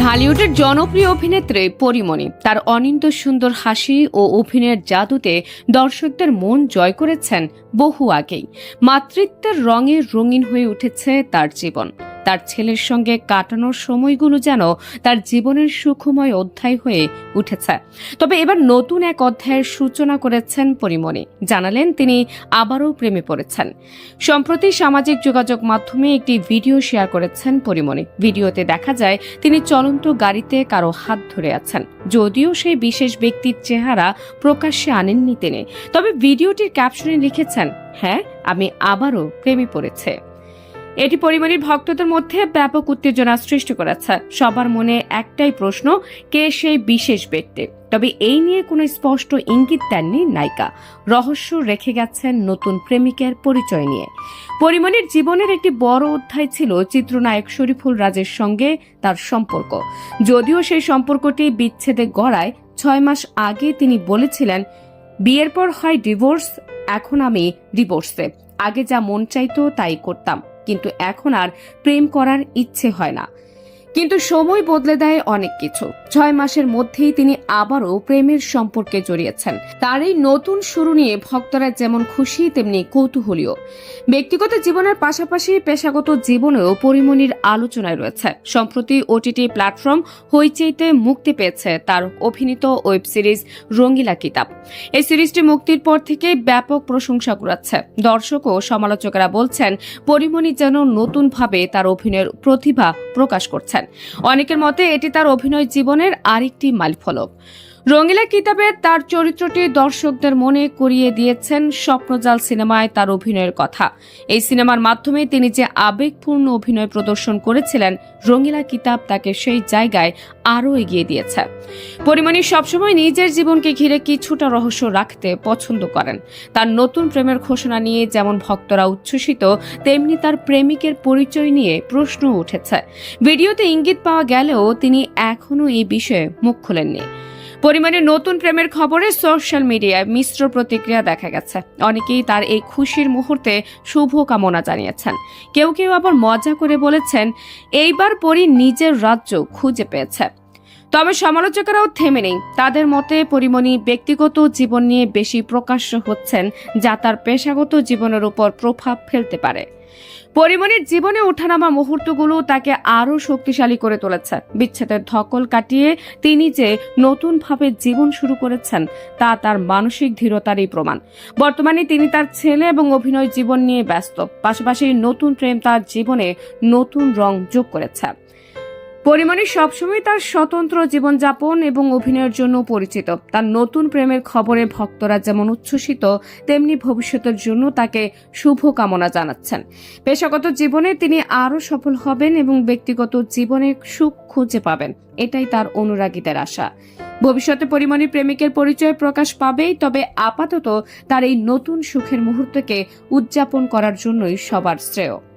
ঢালিউডের জনপ্রিয় অভিনেত্রী পরিমণি, তার অনিন্দ সুন্দর হাসি ও অভিনয়ের জাদুতে দর্শকদের মন জয় করেছেন বহু আগেই। মাতৃত্বের রঙে রঙিন হয়ে উঠেছে তার জীবন। তার ছেলের সঙ্গে কাটানোর সময়গুলো যেন তার জীবনের সুখময় অধ্যায় হয়ে উঠেছে। তবে এবার নতুন এক অধ্যায়ের সূচনা করেছেন পরিমণি। জানালেন তিনি আবারও প্রেমে পড়েছেন। সম্প্রতি সামাজিক যোগাযোগ মাধ্যমে একটি ভিডিও শেয়ার করেছেন পরিমণি। ভিডিওতে দেখা যায়, তিনি চলন্ত গাড়িতে কারও হাত ধরে আছেন। যদিও সেই বিশেষ ব্যক্তির চেহারা প্রকাশ্যে আনেননি তিনি। তবে ভিডিওটির ক্যাপশনে লিখেছেন হ্যাঁ আমি আবারও প্রেমে পড়েছে। এটি পরিমাণের ভক্তদের মধ্যে ব্যাপক উত্তেজনা সৃষ্টি করেছে। সবার মনে একটাই প্রশ্ন, কে সেই বিশেষ ব্যক্তি? তবে এই নিয়ে কোনো স্পষ্ট ইঙ্গিত দেননি নায়িকা। রহস্য রেখে গেছেন নতুন প্রেমিকের পরিচয় নিয়ে। পরিমণের জীবনের একটি বড় অধ্যায় ছিল চিত্রনায়ক শরীফুল রাজের সঙ্গে তার সম্পর্ক। যদিও সেই সম্পর্কটি বিচ্ছেদে গড়ায়, ছয় মাস আগে তিনি বলেছিলেন, বিয়ের পর হয় ডিভোর্স, এখন আমি ডিভোর্সে। আগে যা মন চাইতো তাই করতাম। কিন্তু এখন আর প্রেম করার ইচ্ছে হয় না। কিন্তু সময় বদলে দেয় অনেক কিছু। ছয় মাসের মধ্যেই তিনি আবারও প্রেমের সম্পর্কে জড়িয়েছেন। তার এই নতুন শুরু নিয়ে ভক্তরা যেমন খুশি, তেমনি কৌতূহলীয় ব্যক্তিগত জীবনের পাশাপাশি পেশাগত জীবনেও পরিমণির আলোচনায় রয়েছে। সম্প্রতি ওটিটি প্ল্যাটফর্ম হইচইতে মুক্তি পেয়েছে তার অভিনীত ওয়েব সিরিজ রঙ্গিলা কিতাব। এই সিরিজটি মুক্তির পর থেকেই ব্যাপক প্রশংসা কুড়াচ্ছে। দর্শক ও সমালোচকেরা বলছেন পরিমণি যেন নতুনভাবে তার অভিনয়ের প্রতিভা প্রকাশ করছেন। অনেকের মতে এটি তার অভিনয় জীবনের আরেকটি মাইলফলক। রঙিলা কিতাবে তার চরিত্রটি দর্শকদের মনে করিয়ে দিয়েছেন স্বপ্নজাল সিনেমায় তার অভিনয়ের কথা। এই সিনেমার মাধ্যমে তিনি যে আবেগপূর্ণ অভিনয় প্রদর্শন করেছিলেন, রঙিলা কিতাব তাকে সেই জায়গায় আরও এগিয়ে দিয়েছে। পরিমণি সবসময় নিজের জীবনকে ঘিরে কিছুটা রহস্য রাখতে পছন্দ করেন। তার নতুন প্রেমের ঘোষণা নিয়ে যেমন ভক্তরা উচ্ছ্বসিত, তেমনি তার প্রেমিকের পরিচয় নিয়ে প্রশ্ন উঠেছে। ভিডিওতে ইঙ্গিত পাওয়া গেলেও তিনি এখনও এই বিষয়ে মুখ খোলেননি। পরিমাণে নতুন প্রেমের খবরে সোশ্যাল মিডিয়ায় মিশ্র প্রতিক্রিয়া দেখা গেছে। অনেকেই তার এই খুশির মুহূর্তে শুভ কামনা জানিয়েছেন। কেউ কেউ আবার মজা করে বলেছেন, এইবার পরি নিজের রাজ্য খুঁজে পেয়েছে। তবে সমালোচকেরাও থেমে নেই। তাদের মতে পরিমণি ব্যক্তিগত জীবন নিয়ে বেশি প্রকাশ্য হচ্ছেন, যা তার পেশাগত জীবনের উপর প্রভাব ফেলতে পারে। পরিমণির জীবনে ওঠানামা মুহূর্তগুলো তাকে আরও শক্তিশালী করে তুলেছে। বিচ্ছেদের ধকল কাটিয়ে তিনি যে নতুনভাবে জীবন শুরু করেছেন, তা তার মানসিক ধীরতারই প্রমাণ। বর্তমানে তিনি তার ছেলে এবং অভিনয় জীবন নিয়ে ব্যস্ত। পাশাপাশি নতুন প্রেম তার জীবনে নতুন রং যোগ করেছে। পরিমণি সবসময় তার স্বতন্ত্র জীবনযাপন এবং অভিনয়ের জন্য পরিচিত। তার নতুন প্রেমের খবরে ভক্তরা যেমন উচ্ছ্বসিত, তেমনি ভবিষ্যতের জন্য তাকে শুভ কামনা জানাচ্ছেন। পেশাগত জীবনে তিনি আরও সফল হবেন এবং ব্যক্তিগত জীবনে সুখ খুঁজে পাবেন। এটাই তার অনুরাগীদের আশা। ভবিষ্যতে পরিমণি প্রেমিকের পরিচয় প্রকাশ পাবেই, তবে আপাতত তার এই নতুন সুখের মুহূর্তকে উদযাপন করার জন্যই সবার শ্রেয়।